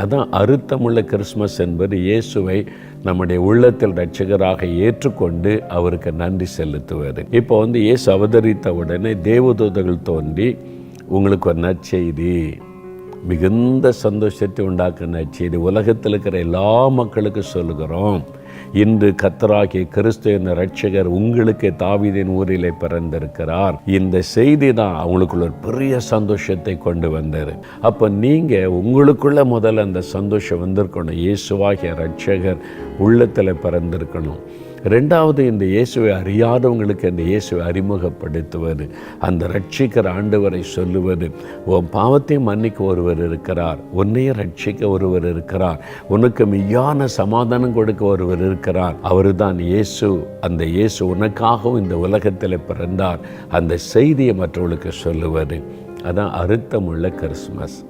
அதான் அறுத்தமுள்ள கிறிஸ்மஸ் என்பது இயேசுவை நம்முடைய உள்ளத்தில் ரட்சகராக ஏற்றுக்கொண்டு அவருக்கு நன்றி செலுத்துவது. இப்போ வந்து இயேசு அவதரித்த உடனே தேவதூதர்கள் தோன்றி உங்களுக்கு ஒரு நற்செய்தி. மிகுந்த சந்தோஷத்தை உண்டாக்குற நற்செய்தி. உலகத்தில் இருக்கிற எல்லா மக்களுக்கும் சொல்லுகிறோம். இன்று கத்தராகிய கிறிஸ்து என்ற ரட்சகர் உங்களுக்கு தாவிதின் ஊரிலே பிறந்திருக்கிறார். இந்த செய்தி தான் அவங்களுக்குள்ள ஒரு பெரிய சந்தோஷத்தை கொண்டு வந்தது. அப்போ நீங்கள் உங்களுக்குள்ள முதல்ல அந்த சந்தோஷம் வந்திருக்கணும். இயேசுவாகிய ரட்சகர் உள்ளத்தில் பிறந்திருக்கணும். ரெண்டாவது இந்த இயேசுவை அறியாதவங்களுக்கு இந்த இயேசுவை அறிமுகப்படுத்துவது அந்த ரட்சிக்கிற ஆண்டவரை சொல்லுவது உன் பாவத்தையும் மன்னிக்க ஒருவர் இருக்கிறார் உன்னையும் ரட்சிக்க ஒருவர் இருக்கிறார் உனக்கு மெய்யான சமாதானம் கொடுக்க ஒருவர் இருக்கிறார். அவருதான் இயேசு அந்த இயேசு உனக்காகவும் இந்த உலகத்தில் பிறந்தார். அந்த செய்தியை மற்றவர்களுக்கு சொல்லுவது. அதான் அறுத்தமுள்ள கிறிஸ்மஸ்